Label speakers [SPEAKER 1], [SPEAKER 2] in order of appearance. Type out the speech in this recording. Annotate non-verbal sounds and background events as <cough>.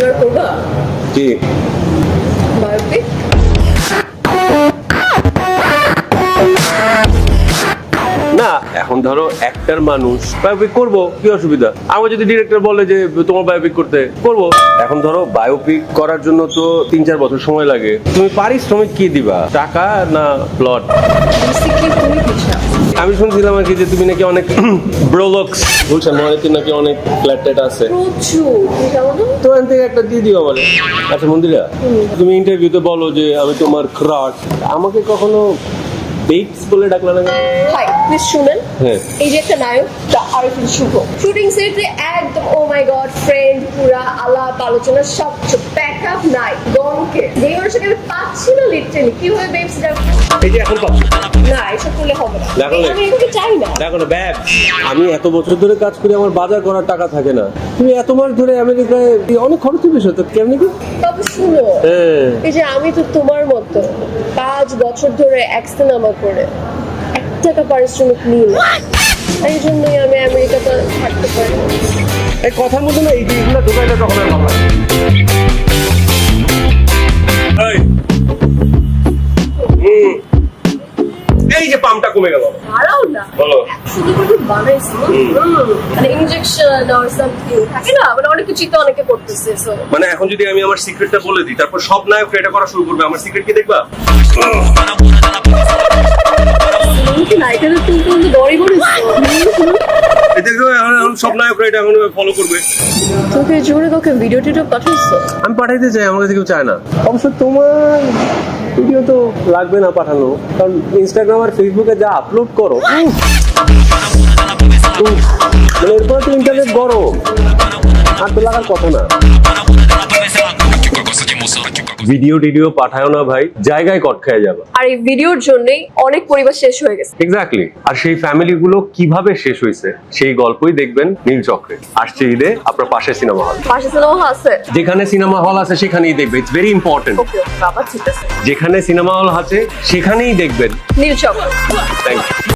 [SPEAKER 1] এবার করবা
[SPEAKER 2] কি?
[SPEAKER 1] বায়োপিক
[SPEAKER 2] না এখন ধরো একটার মানুষ বায়োপিক করব কি অসুবিধা? আমার যদি ডিরেক্টর বলে যে তোমার বায়োপিক করতে করব। এখন ধরো বায়োপিক করার জন্য তো তিন চার বছর সময় লাগে। তুমি পারিশ্রমিক কি দিবা? টাকা না প্লট আমি শুনছিলাম আর কি যে তুমি নাকি অনেক <clears throat> ব্রোলক্স বলছেন অনেকে নাকি অনেক ফ্ল্যাট ট্যাট আছে।
[SPEAKER 1] প্রচুর।
[SPEAKER 2] তো এখান থেকে একটা দিয়ে দিও বলে। আচ্ছা মন্দিরা তুমি ইন্টারভিউতে বলো যে আমি তোমার ক্রাশ আমাকে কখনো বেটস বলে ডাকলা না
[SPEAKER 1] হাই প্লিজ
[SPEAKER 2] হ্যাঁ
[SPEAKER 1] এই যে একটা নায়ক দা আরিফিন শুভ। শুটিং সেটে একদম ও মাই গড ফ্রেন্ড পুরা আলাপ আলোচনা সব প্যাক আপ নাই গমকে যেই মানুষকে আমি পাচ্ছি না লিটারেলি কি হবে বেবস
[SPEAKER 2] এই যে এখন পাচ্ছি।
[SPEAKER 1] না এসব করলে হবে না।
[SPEAKER 2] দেখো
[SPEAKER 1] আমি এগুলো চাই না।
[SPEAKER 2] দেখো না ব্যাগ আমি এত বছর ধরে কাজ করি আমার বাজার করার টাকা থাকে না। তুমি এত মাস ধরে আমেরিকায় অনেক খরচ বিষয় তো কেমনি কি?
[SPEAKER 1] তবে শুনো
[SPEAKER 2] হ্যাঁ।
[SPEAKER 1] এই যে আমি তো তোমার মতো পাঁচ বছর ধরে এক সিনেমা করে টাকা পারিশ্রমিক নিই না। এই জন্যই আমি আমেরিকাতে থাকতে পারি
[SPEAKER 2] এই কথার মধ্যে না এই জিনিসগুলো ঢোকাইলে তখন আর ভালো এই। যে পাম্পটা কমে গেল।
[SPEAKER 1] দাঁড়াও না।
[SPEAKER 2] বলো।
[SPEAKER 1] শুধু করে বানাইছি মানে ইনজেকশন অর সামথিং থাকে না? মানে অনেক কিছুই তো অনেকে করতেছে সো
[SPEAKER 2] মানে এখন যদি আমি আমার সিক্রেটটা বলে দিই তারপর সব নায়ক এটা করা শুরু করবে। আমার সিক্রেট কি দেখবা?
[SPEAKER 1] নায়িকাদের তুমি কিন্তু দড়ি করেছ
[SPEAKER 2] এই দেখো এখন এখন সব নায়করা এটা এখন ফলো করবে।
[SPEAKER 1] তোকে জোরে তোকে ভিডিও টিডিও পাঠাইছো
[SPEAKER 2] আমি পাঠাইতে চাই আমার কাছে কেউ চায় না। অবশ্য তোমার ভিডিও তো লাগবে না পাঠানো কারণ ইনস্টাগ্রাম আর ফেসবুকে যা আপলোড করো মানে এরপর তো ইন্টারনেট গরম আর তো লাগার কথা না। ভিডিও টিডিও পাঠায় না ভাই জায়গায় কট খেয়ে যাবে।
[SPEAKER 1] আর এই ভিডিওর জন্যই অনেক পরিবার শেষ হয়ে গেছে।
[SPEAKER 2] এক্স্যাক্টলি আর সেই ফ্যামিলি গুলো কীভাবে শেষ হয়েছে সেই গল্পই দেখবেন নীল চক্রে। আসছে ঈদে আপনার পাশে সিনেমা হল
[SPEAKER 1] পাশে সিনেমা হল আছে।
[SPEAKER 2] যেখানে সিনেমা হল আছে সেখানেই দেখবে। ইটস ভেরি ইম্পর্টেন্ট যেখানে সিনেমা হল আছে সেখানেই দেখবেন।
[SPEAKER 1] নীল চক্র।
[SPEAKER 2] Thank you